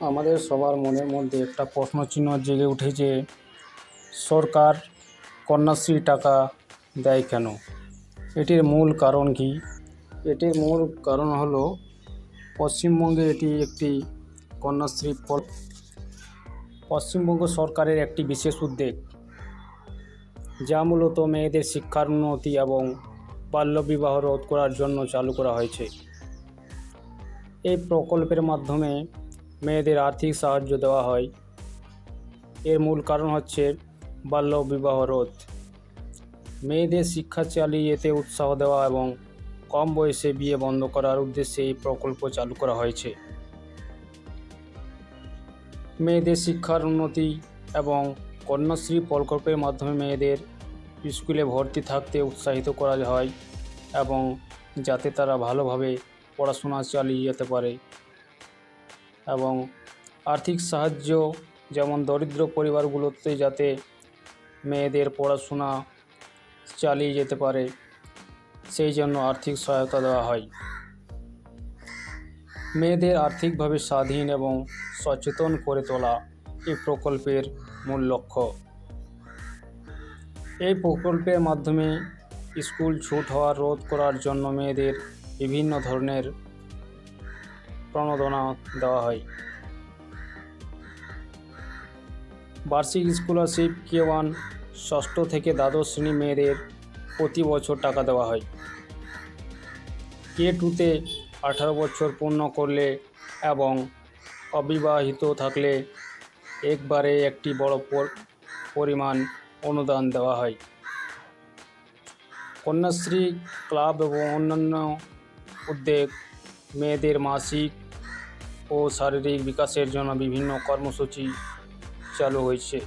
আমাদের সবার মনের মধ্যে একটা প্রশ্নচিহ্ন জেগে উঠেছে, সরকার কন্যাশ্রী টাকা দেয় কেন? এটির মূল কারণ কি? এটির মূল কারণ হলো, পশ্চিমবঙ্গে এটি একটি কন্যাশ্রী পশ্চিমবঙ্গ সরকারের একটি বিশেষ উদ্যোগ, যা মূলত মেয়েদের শিক্ষার উন্নতি এবং বাল্যবিবাহ রোধ করার জন্য চালু করা হয়েছে। এই প্রকল্পের মাধ্যমে মেয়েদের আর্থিক সাহায্য দেওয়া হয়। এর মূল কারণ হচ্ছে বাল্য বিবাহ রোধ। মেয়েদের শিক্ষা চালিয়ে যেতে উৎসাহ দেওয়া এবং কম বয়সে বিয়ে বন্ধ করার উদ্দেশ্যে এই প্রকল্প চালু করা হয়েছে। মেয়েদের শিক্ষার উন্নতি এবং কন্যাশ্রী প্রকল্পের মাধ্যমে মেয়েদের স্কুলে ভর্তি থাকতে উৎসাহিত করা হয় এবং যাতে তারা ভালোভাবে পড়াশোনা চালিয়ে যেতে পারে। এবং আর্থিক সাহায্য যেমন দরিদ্র পরিবারগুলোতে যাতে মেয়েদের পড়াশোনা চালিয়ে যেতে পারে, সেই জন্য আর্থিক সহায়তা দেওয়া হয়। মেয়েদের আর্থিকভাবে স্বাধীন এবং সচেতন করে তোলা এই প্রকল্পের মূল লক্ষ্য। এই প্রকল্পের মাধ্যমে স্কুল ছুট হওয়া রোধ করার জন্য মেয়েদের বিভিন্ন ধরনের প্রণোদনা দেওয়া হয়। বার্ষিক স্কলারশিপ কে ওয়ান ষষ্ঠ থেকে দ্বাদশ শ্রেণি মেয়েদের প্রতি বছর টাকা দেওয়া হয়। কে টুতে আঠারো বছর পূর্ণ করলে এবং অবিবাহিত থাকলে একবারে একটি বড় পরিমাণ অনুদান দেওয়া হয়। কন্যাশ্রী, ক্লাব এবং অন্যান্য উদ্যোগ মেয়েদের মাসিক ও শারীরিক বিকাশের জন্য বিভিন্ন কর্মসূচি চালু হয়েছে।